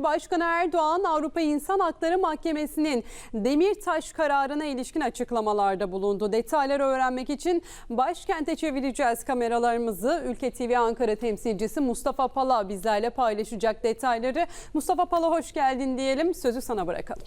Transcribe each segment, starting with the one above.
Cumhurbaşkanı Erdoğan Avrupa İnsan Hakları Mahkemesi'nin Demirtaş kararına ilişkin açıklamalarda bulundu. Detayları öğrenmek için başkente çevireceğiz kameralarımızı. Ülke TV Ankara temsilcisi Mustafa Pala bizlerle paylaşacak detayları. Mustafa Pala hoş geldin diyelim. Sözü sana bırakalım.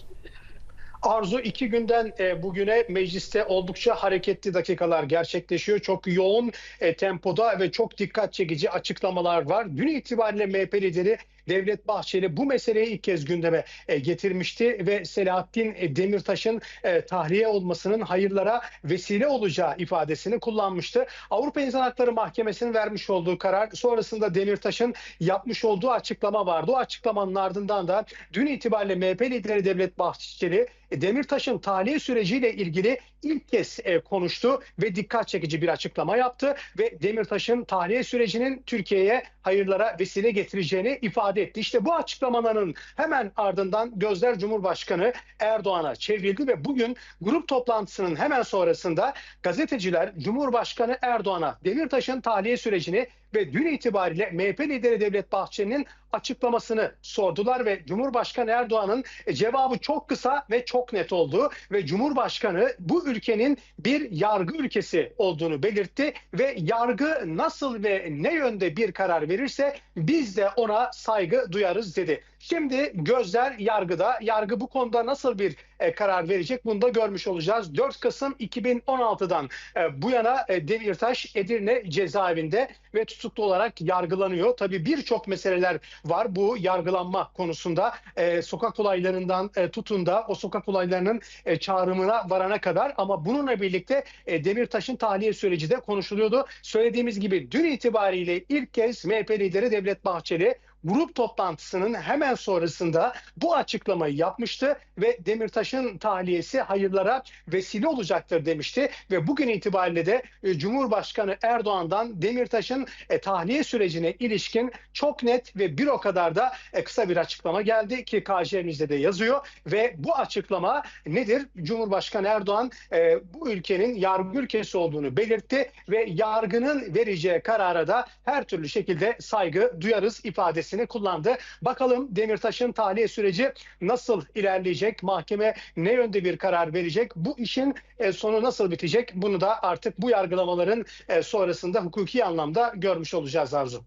Arzu iki günden e, bugüne mecliste oldukça hareketli dakikalar gerçekleşiyor. Çok yoğun e, tempoda ve çok dikkat çekici açıklamalar var. Dün itibariyle MHP lideri Devlet Bahçeli bu meseleyi ilk kez gündeme e, getirmişti ve Selahattin e, Demirtaş'ın e, tahliye olmasının hayırlara vesile olacağı ifadesini kullanmıştı. Avrupa İnsan Hakları Mahkemesi'nin vermiş olduğu karar sonrasında Demirtaş'ın yapmış olduğu açıklama vardı. O açıklamanın ardından da dün itibariyle MHP lideri Devlet Bahçeli Demirtaş'ın tahliye süreciyle ilgili ilk kez e, konuştu ve dikkat çekici bir açıklama yaptı ve Demirtaş'ın tahliye sürecinin Türkiye'ye hayırlara vesile getireceğini ifade etti. İşte bu açıklamaların hemen ardından gözler Cumhurbaşkanı Erdoğan'a çevrildi ve bugün grup toplantısının hemen sonrasında gazeteciler Cumhurbaşkanı Erdoğan'a Demirtaş'ın tahliye sürecini ve dün itibariyle MHP lideri Devlet Bahçeli'nin açıklamasını sordular ve Cumhurbaşkanı Erdoğan'ın cevabı çok kısa ve çok net oldu ve Cumhurbaşkanı bu ülkenin bir yargı ülkesi olduğunu belirtti ve yargı nasıl ve ne yönde bir karar verirse biz de ona saygı duyarız dedi. Şimdi gözler yargıda. Yargı bu konuda nasıl bir e, karar verecek bunu da görmüş olacağız. 4 Kasım 2016'dan e, bu yana e, Demirtaş Edirne cezaevinde ve tutuklu olarak yargılanıyor. Tabii birçok meseleler var bu yargılanma konusunda. E, sokak olaylarından e, tutun da o sokak olaylarının e, çağrımına varana kadar ama bununla birlikte e, Demirtaş'ın tahliye süreci de konuşuluyordu. Söylediğimiz gibi dün itibariyle ilk kez MHP lideri Devlet Bahçeli grup toplantısının hemen sonrasında bu açıklamayı yapmıştı ve Demirtaş'ın tahliyesi hayırlara vesile olacaktır demişti ve bugün itibariyle de e, Cumhurbaşkanı Erdoğan'dan Demirtaş'ın e, tahliye sürecine ilişkin çok net ve bir o kadar da e, kısa bir açıklama geldi ki KJ'mizde de yazıyor ve bu açıklama nedir? Cumhurbaşkanı Erdoğan e, bu ülkenin yargı ülkesi olduğunu belirtti ve yargının vereceği karara da her türlü şekilde saygı duyarız ifadesi kullandı. Bakalım Demirtaş'ın tahliye süreci nasıl ilerleyecek? Mahkeme ne yönde bir karar verecek? Bu işin e, sonu nasıl bitecek? Bunu da artık bu yargılamaların e, sonrasında hukuki anlamda görmüş olacağız Arzu.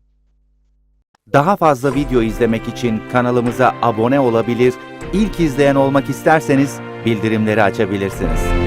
Daha fazla video izlemek için kanalımıza abone olabilir, ilk izleyen olmak isterseniz bildirimleri açabilirsiniz.